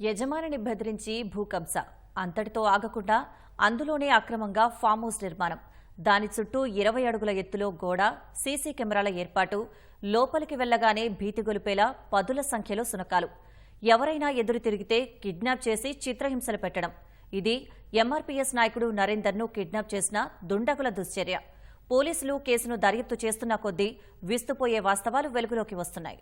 యజమానిని బెదిరించి భూకబ్జ అంతటితో ఆగకుండా అందులోనే అక్రమంగా ఫామ్ హౌస్ నిర్మాణం. దాని చుట్టూ ఇరవై అడుగుల ఎత్తులో గోడ సీసీ కెమెరాల ఏర్పాటు లోపలికి వెళ్ళగానే భీతి గొలిపేలా పదుల సంఖ్యలో సునకాలు. ఎవరైనా ఎదురు తిరిగితే కిడ్నాప్ చేసి చిత్రహింసలు పెట్టడం. ఇది ఎంఆర్పీఎస్ నాయకుడు నరేందర్ను కిడ్నాప్ చేసిన దుండగుల దుశ్చర్య. పోలీసులు కేసును దర్యాప్తు చేస్తున్న కొద్దీ విస్తుపోయే వాస్తవాలు వెలుగులోకి వస్తున్నాయి.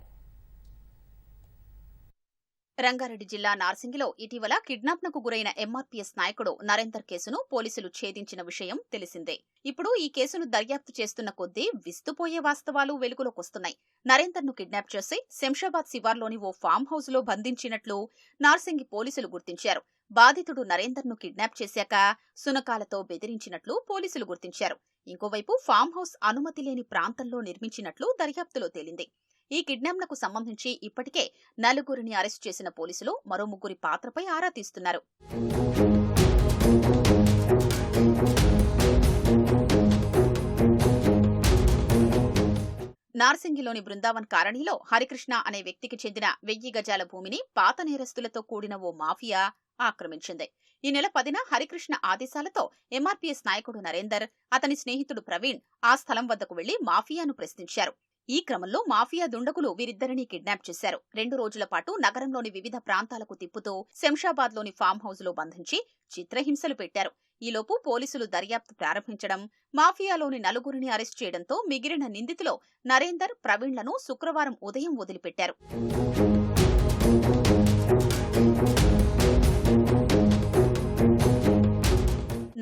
రంగారెడ్డి జిల్లా నార్సింగిలో ఇటీవల కిడ్నాప్నకు గురైన ఎంఆర్పీఎస్ నాయకుడు నరేందర్ కేసును పోలీసులు ఛేదించిన విషయం తెలిసిందే. ఇప్పుడు ఈ కేసును దర్యాప్తు చేస్తున్న కొద్దీ విస్తుపోయే వాస్తవాలు వెలుగులోకొస్తున్నాయి నరేందర్ను కిడ్నాప్ చేసి శంషాబాద్ శివార్లోని ఓ ఫామ్ హౌస్లో బంధించినట్లు నార్సింగి పోలీసులు గుర్తించారు. బాధితుడు నరేందర్ను కిడ్నాప్ చేశాక సునకాలతో బెదిరించినట్లు పోలీసులు గుర్తించారు. ఇంకోవైపు ఫామ్ హౌస్ అనుమతి లేని ప్రాంతంలో నిర్మించినట్లు దర్యాప్తులో తేలింది. ఈ కిడ్నాప్లకు సంబంధించి ఇప్పటికే నలుగురిని అరెస్ట్ చేసిన పోలీసులు మరో ముగ్గురి పాత్రపై ఆరా తీస్తున్నారు. నార్సింగిలోని బృందావన్ కాలనీలో హరికృష్ణ అనే వ్యక్తికి చెందిన వెయ్యి గజాల భూమిని పాత నేరస్తులతో కూడిన ఓ మాఫియా ఆక్రమించింది. ఈ నెల పదిన హరికృష్ణ ఆదేశాలతో ఎంఆర్పీఎస్ నాయకుడు నరేందర్ అతని స్నేహితుడు ప్రవీణ్ ఆ స్థలం వద్దకు వెళ్ళి మాఫియాను ప్రశ్నించారు. ఈ క్రమంలో మాఫియా దుండగులు వీరిద్దరినీ కిడ్నాప్ చేశారు. రెండు రోజుల పాటు నగరంలోని వివిధ ప్రాంతాలకు తిప్పుతూ శంషాబాద్లోని ఫామ్ హౌస్లో బంధించి చిత్రహింసలు పెట్టారు. ఈలోపు పోలీసులు దర్యాప్తు ప్రారంభించడం మాఫియాలోని నలుగురిని అరెస్ట్ చేయడంతో మిగిలిన నిందితులో నరేందర్ ప్రవీణ్లను శుక్రవారం ఉదయం వదిలిపెట్టారు.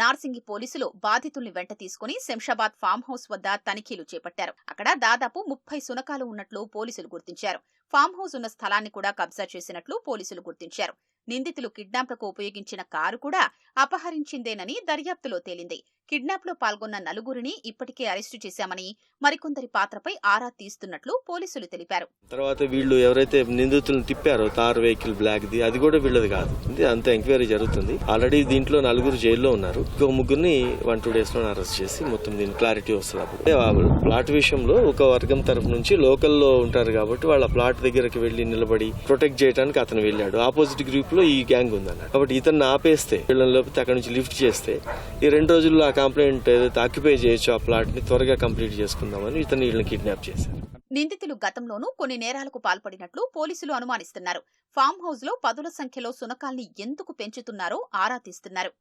నార్సింగి పోలీసులు బాధితుల్ని వెంట తీసుకుని శంషాబాద్ ఫామ్ హౌస్ వద్ద తనిఖీలు చేపట్టారు. అక్కడ దాదాపు ముప్పై సునకాలు ఉన్నట్లు పోలీసులు గుర్తించారు. ఫామ్ హౌస్ ఉన్న స్థలాన్ని కూడా కబ్జా చేసినట్లు పోలీసులు గుర్తించారు. నిందితులు కిడ్నాప్లకు ఉపయోగించిన కారు కూడా అపహరించిందేనని దర్యాప్తులో తేలింది. కిడ్నాప్లో పాల్గొన్న నలుగురిని ఇప్పటికే అరెస్టు చేశామని మరికొందరి పాత్రపై ఆరా తీస్తున్నట్లు పోలీసులు తెలిపారు. తర్వాత వీళ్ళు ఎవరైతే నిందితులను తిప్పారో కార్ వెహికల్ బ్లాక్ ది అది కూడా వీళ్ళది కాదు. అంత ఎంక్వైరీ జరుగుతుంది. ఆల్రెడీ దీంట్లో నలుగురు జైల్లో ఉన్నారు. ఇంకో ముగ్గురిని వన్ టూ డేస్లో అరెస్ట్ చేసి మొత్తం దీని క్లారిటీ వస్తుంది అప్పుడు. ప్లాట్ విషయంలో ఒక వర్గం తరఫు నుంచి లోకల్లో ఉంటారు కాబట్టి వాళ్ళ ప్లాట్ దగ్గరకు వెళ్ళి నిలబడి ప్రొటెక్ట్ చేయడానికి అతను వెళ్ళాడు. ఆపోజిట్ గ్రూప్లో ఈ గ్యాంగ్ ఉందన్న కాబట్టి ఇతన్ని ఆపేస్తే వీళ్ళని లోపల అక్కడ నుంచి లిఫ్ట్ చేస్తే ఈ రెండు రోజుల్లో ఆ కంప్లైంట్ ఏదైతే ఆక్యుపై చేయొచ్చు ఆ ప్లాట్ని త్వరగా కంప్లీట్ చేసుకుందామని ఇతను వీళ్ళని కిడ్నాప్ చేశారు. నిందితులు గతంలోనూ కొన్ని నేరాలకు పాల్పడినట్లు పోలీసులు అనుమానిస్తున్నారు. ఫామ్ హౌస్లో పదుల సంఖ్యలో సునకాల్ని ఎందుకు పెంచుతున్నారో ఆరా తీస్తున్నారు.